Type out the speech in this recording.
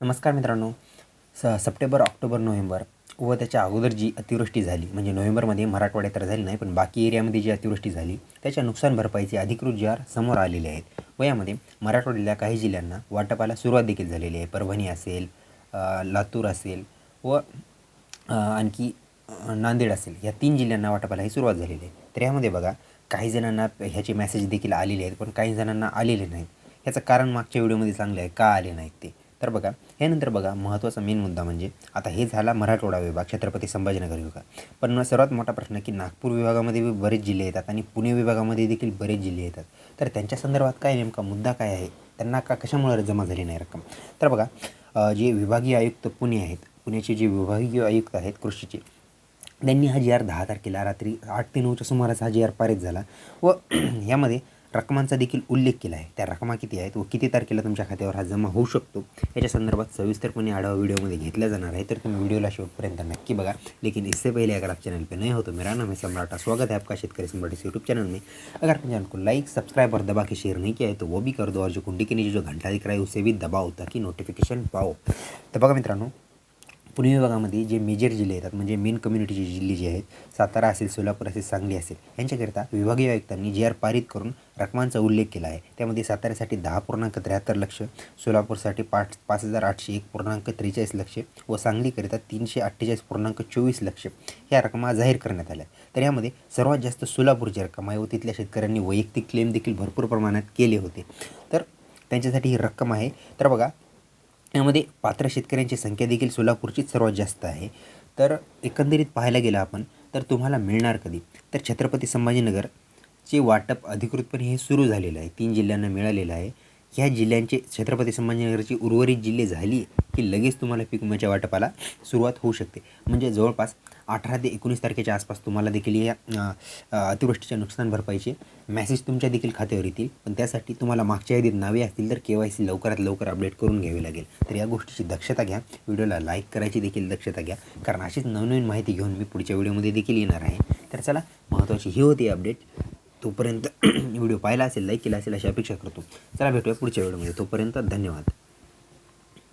नमस्कार मित्रांनो. स सप्टेंबर ऑक्टोबर नोव्हेंबर. व त्याच्या अगोदर जी अतिवृष्टी झाली म्हणजे नोव्हेंबरमध्ये मराठवाड्यात तर झाली नाही पण बाकी एरियामध्ये जी अतिवृष्टी झाली त्याच्या नुकसान भरपाईचे अधिकृत जार समोर आलेले आहेत. व यामध्ये मराठवाड्यातल्या काही जिल्ह्यांना वाटपाला सुरुवात देखील झालेली आहे. परभणी असेल लातूर असेल व आणखी नांदेड असेल या तीन जिल्ह्यांना वाटपाला ही सुरुवात झालेली आहे. तर यामध्ये बघा काही जणांना ह्याचे मेसेज देखील आलेले आहेत पण काही जणांना आलेले नाहीत. ह्याचं कारण मागच्या व्हिडिओमध्ये चांगलं आहे का आले नाहीत ते? तर बघा यानंतर बघा महत्त्वाचा मेन मुद्दा म्हणजे आता हे झाला मराठवाडा विभाग छत्रपती संभाजीनगर विभाग. पण सर्वात मोठा प्रश्न की नागपूर विभागामध्ये बरेच जिल्हे येतात आणि पुणे विभागामध्ये देखील बरेच जिल्हे येतात. तर त्यांच्या संदर्भात काय नेमका मुद्दा काय आहे? त्यांना का कशामुळे जमा झाली नाही रक्कम? तर बघा जे विभागीय आयुक्त पुणे आहेत पुण्याचे जे विभागीय आयुक्त आहेत कृषीचे त्यांनी हा जी आर दहा तारखेला रात्री आठ ते नऊच्या सुमारास हा जी आर पारित झाला. व यामध्ये रकमांचा देखील उल्लेख केला आहे. त्या रकमा किती आहेत व किती तारखेला तुमच्या खात्यावर हा जमा होऊ शकतो? याच्या संदर्भात सविस्तरपणे आढावा व्हिडिओमध्ये घेतला जाणार आहे. तर तुम्ही व्हिडिओला शेवटपर्यंत नक्की बघा. लेकिन इससे पहले अगर आप चैनल पे नए हो तो मेरा नाम है सम्राटा स्वागत है आपका शेतकरी सम्राट इस यूट्यूब चैनल में. अगर आपने चैनल को लाइक सब्सक्राइब और दबा के शेयर नहीं किया है तो वो भी कर दो और जो कुंडी के नीचे जो घंटा दिख रहा है उसे भी दबाओ ताकि नोटिफिकेशन पाओ. तर बघा मित्रांनो पुणे विभागामध्ये जे मेजर जिल्हे येतात म्हणजे मेन कम्युनिटीचे जिल्हे जे आहेत सातारा असेल सोलापूर असेल सांगली असेल यांच्याकरिता विभागीय आयुक्तांनी जी आर पारित करून रकमांचा उल्लेख केला आहे. त्यामध्ये साताऱ्यासाठी दहा पूर्णांक त्र्याहत्तर लक्ष सोलापूरसाठी पाच पाच हजार आठशे एक पूर्णांक त्रेचाळीस लक्ष व सांगलीकरिता तीनशे अठ्ठेचाळीस पूर्णांक चोवीस लक्ष ह्या रकमा जाहीर करण्यात आल्या तर यामध्ये सर्वात जास्त सोलापूरची रक्कम आहे व तिथल्या शेतकऱ्यांनी वैयक्तिक क्लेम देखील भरपूर प्रमाणात केले होते. तर त्यांच्यासाठी ही रक्कम आहे. तर बघा यामध्ये पात्र शेतकऱ्यांची संख्या देखील सोलापूरचीच सर्वात जास्त आहे. तर एकंदरीत पाहायला गेलं आपण तर तुम्हाला मिळणार कधी? तर छत्रपती संभाजीनगरचे वाटप अधिकृतपणे हे सुरू झालेलं आहे. तीन जिल्ह्यांना मिळालेलं आहे. ह्या जिल्ह्यांचे छत्रपती संभाजीनगरची उर्वरित जिल्हे झाली की लगेच तुम्हाला पीक विम्याच्या वाटपाला सुरुवात होऊ शकते. म्हणजे जवळपास अठरा ते एकोणीस तारखेच्या आसपास तुम्हाला देखील या अतिवृष्टीच्या नुकसान भरपाईचे मॅसेज तुमच्या देखील खात्यावर येतील. पण त्यासाठी तुम्हाला मागच्या यादीत नावे असतील तर के वाय सी लवकरात लवकर अपडेट करून घ्यावी लागेल. तर या गोष्टीची दक्षता घ्या. व्हिडिओला लाईक करायची देखील दक्षता घ्या. कारण अशीच नवनवीन माहिती घेऊन मी पुढच्या व्हिडिओमध्ये देखील येणार आहे. तर चला महत्त्वाची ही होती अपडेट तोपर्यंत व्हिडिओ पाहिला असेल लाईक केला असेल अशी अपेक्षा करतो. चला भेटूया पुढच्या व्हिडिओमध्ये. तोपर्यंत धन्यवाद.